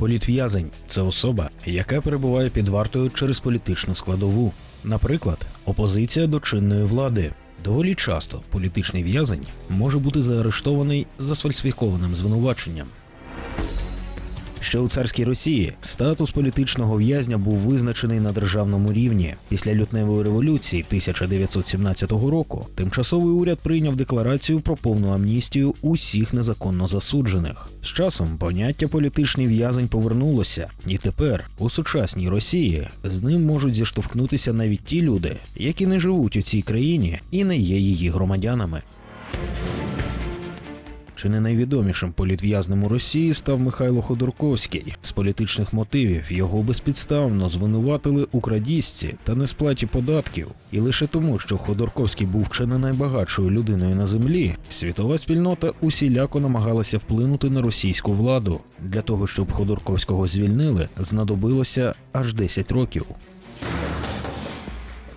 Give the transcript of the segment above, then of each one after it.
Політв'язень це особа, яка перебуває під вартою через політичну складову. Наприклад, опозиція до чинної влади. Доволі часто політичний в'язень може бути заарештований за сфальсифікованим звинуваченням. Ще у царській Росії статус політичного в'язня був визначений на державному рівні. Після лютневої революції 1917 року тимчасовий уряд прийняв декларацію про повну амністію усіх незаконно засуджених. З часом поняття політичний в'язень повернулося, і тепер у сучасній Росії з ним можуть зіштовхнутися навіть ті люди, які не живуть у цій країні і не є її громадянами. Чи не найвідомішим політв'язнем у Росії став Михайло Ходорковський. З політичних мотивів його безпідставно звинуватили у крадіжці та несплаті податків. І лише тому, що Ходорковський був чи не найбагатшою людиною на землі, світова спільнота усіляко намагалася вплинути на російську владу. Для того, щоб Ходорковського звільнили, знадобилося аж 10 років.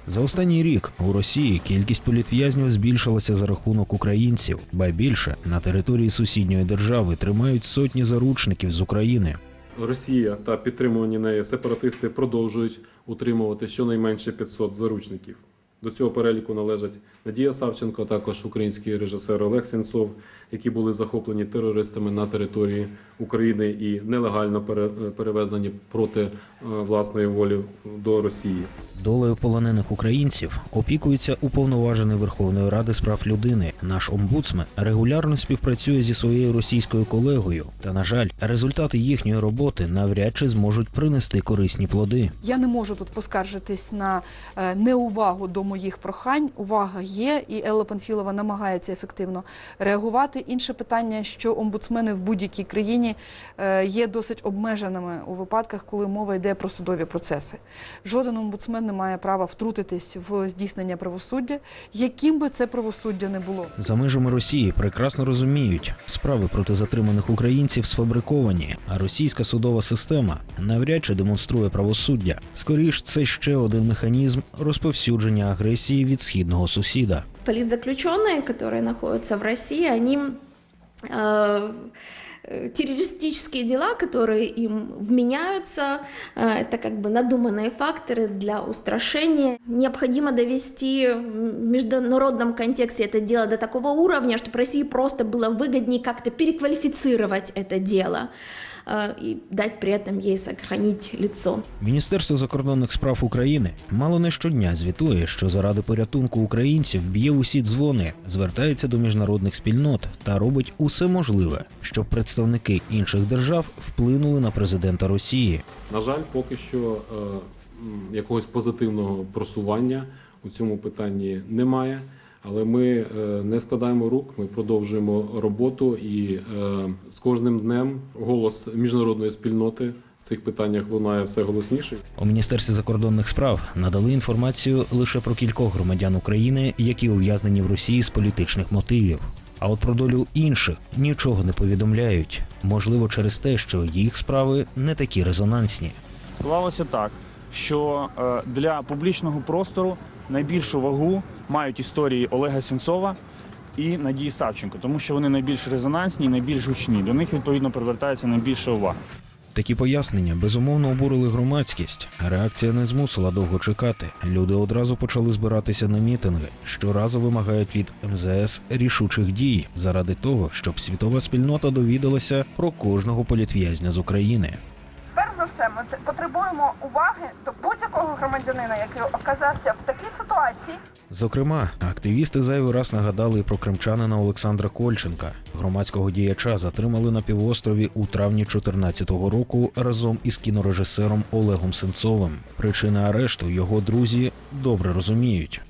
За останній рік у Росії кількість політв'язнів збільшилася за рахунок українців, ба більше на території сусідньої держави тримають сотні заручників з України. Росія та підтримувані нею сепаратисти продовжують утримувати щонайменше 500 заручників. До цього переліку належать Надія Савченко, а також український режисер Олег Сенцов, які були захоплені терористами на території України і нелегально пере- перевезені проти е, власної волі до Росії. Долею полонених українців опікується уповноважений Верховної Ради з прав людини. Наш омбудсмен регулярно співпрацює зі своєю російською колегою. Та на жаль, результати їхньої роботи навряд чи зможуть принести корисні плоди. Я не можу тут поскаржитись на е, неувагу до моїх прохань. Увага є, і Елла Панфілова намагається ефективно реагувати. Інше питання, що омбудсмени в будь-якій країні е, є досить обмеженими у випадках, коли мова йде про судові процеси. Жоден омбудсмен не має права втрутитись в здійснення правосуддя, яким би це правосуддя не було. За межами Росії прекрасно розуміють, справи проти затриманих українців сфабриковані, а російська судова система навряд чи демонструє правосуддя. Скоріш, це ще один механізм розповсюдження агресії від східного сусіда. политзаключенные, которые находятся в России, они э, э, террористические дела, которые им вменяются, э, это как бы надуманные факторы для устрашения. Необходимо довести в международном контексте это дело до такого уровня, чтобы России просто было выгоднее как-то переквалифицировать это дело э, и дать при этом ей сохранить лицо. Міністерство закордонних справ України мало не щодня звітує, що заради порятунку українців б'є усі дзвони, звертається до міжнародних спільнот та робить усе можливе, щоб представники інших держав вплинули на президента Росії. На жаль, поки що е, якогось позитивного просування у цьому питанні немає. Але ми е, не складаємо рук, ми продовжуємо роботу, і е, з кожним днем голос міжнародної спільноти в цих питаннях лунає все голосніше. У міністерстві закордонних справ надали інформацію лише про кількох громадян України, які ув'язнені в Росії з політичних мотивів. А от про долю інших нічого не повідомляють. Можливо, через те, що їх справи не такі резонансні. Склалося так, що е, для публічного простору найбільшу вагу мають історії Олега Сенцова і Надії Савченко, тому що вони найбільш резонансні найбільш гучні. До них відповідно привертається найбільша увага. Такі пояснення безумовно обурили громадськість. Реакція не змусила довго чекати. Люди одразу почали збиратися на мітинги, щоразу вимагають від МЗС рішучих дій заради того, щоб світова спільнота довідалася про кожного політв'язня з України. За все, ми потребуємо уваги до будь-якого громадянина, який оказався в такій ситуації, Зокрема, активісти зайвий раз нагадали про кримчанина Олександра Кольченка. Громадського діяча затримали на півострові у травні 2014 року разом із кінорежисером Олегом Сенцовим. Причини арешту його друзі добре розуміють.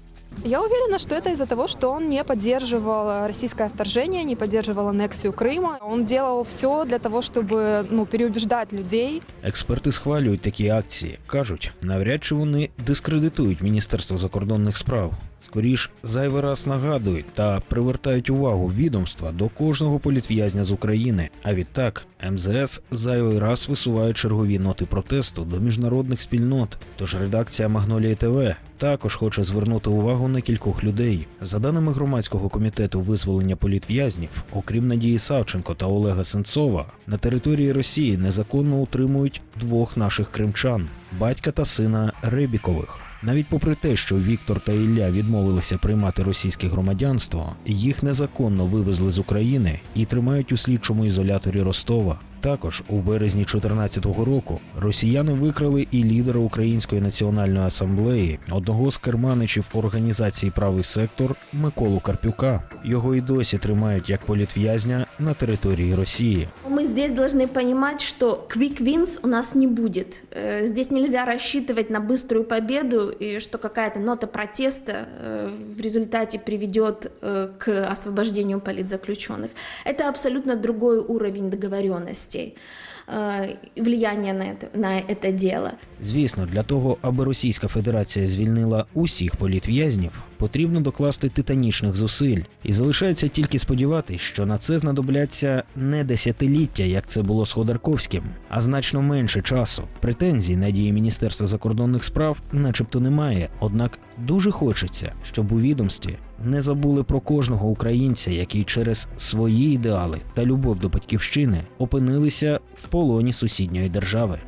Я уверена, что это из-за того, что он не поддерживал российское вторжение, не поддерживал аннексию Крыма. Он делал все для того, чтобы ну, переубеждать людей. Експерти схвалюють такі акції. кажуть, навряд чи вони дискредитують Міністерство закордонних справ. скоріш зайвий раз нагадують та привертають увагу відомства до кожного політв'язня з України. А відтак МЗС зайвий раз висуває чергові ноти протесту до міжнародних спільнот. Тож редакція Магнолії ТВ також хоче звернути увагу на кількох людей. За даними громадського комітету визволення політв'язнів, окрім Надії Савченко та Олега Сенцова, на території Росії незаконно утримують двох наших кримчан батька та сина Ребікових. Навіть попри те, що Віктор та Ілля відмовилися приймати російське громадянство, їх незаконно вивезли з України і тримають у слідчому ізоляторі Ростова. Також у березні 2014 року росіяни викрали і лідера Української національної асамблеї, одного з керманичів організації Правий сектор Миколу Карпюка. Його і досі тримають як політв'язня на території Росії. Мы здесь должны понимать, что quick wins у нас не будет. Э, Здесь нельзя рассчитывать на быструю победу и что какая-то нота протеста э, в результате приведет э, к освобождению политзаключенных. Это абсолютно другой уровень договоренностей, ценностей. Влияния на это, на это дело. Звісно, для того, аби Російська Федерація звільнила усіх політв'язнів, потрібно докласти титанічних зусиль, і залишається тільки сподіватися, що на це знадобляться не десятиліття, як це було з Ходорковським, а значно менше часу. Претензій на дії Міністерства закордонних справ, начебто, немає. Однак дуже хочеться, щоб у відомстві не забули про кожного українця, який через свої ідеали та любов до батьківщини опинилися в полоні сусідньої держави.